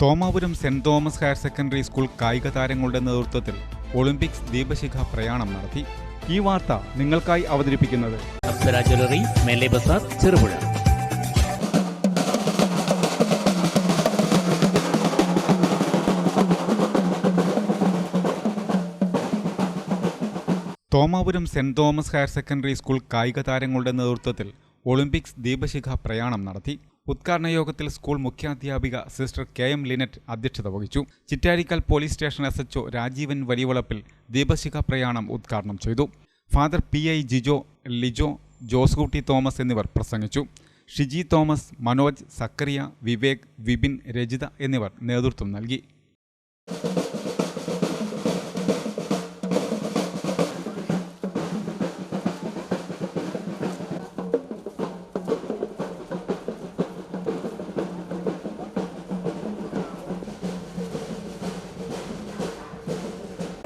Thomapuram saint Thomas higher secondary school കായിക താരങ്ങളുടെ നേതൃത്വത്തിൽ ഒളിമ്പിക്സ് ദീപശിഖ പ്രയാണം നടത്തി. ഈ വാർത്ത നിങ്ങൾക്കായി അവതരിപ്പിക്കുന്നത് അപ്സര ജ്വല്ലറി മേലെ Bazar Cherupuzha. Thomapuram saint Thomas higher secondary school കായിക താരങ്ങളുടെ നേതൃത്വത്തിൽ ഒളിമ്പിക്സ് ദീപശിഖ പ്രയാണം നടത്തി. ഉദ്ഘാടന യോഗത്തിൽ സ്കൂൾ മുഖ്യാധ്യാപിക സിസ്റ്റർ കെ എം ലിനറ്റ് അധ്യക്ഷത വഹിച്ചു. Chittarikkal police station S H O Rajeevan Valiyavalappil ദീപശിഖ പ്രയാണം ഉദ്ഘാടനം ചെയ്തു. Father P I Jijo Lijo Joskutty Thomas എന്നിവർ പ്രസംഗിച്ചു. ഷിജി തോമസ് മനോജ് സക്കറിയ വിവേക് വിപിൻ രജിത എന്നിവർ നേതൃത്വം നൽകി.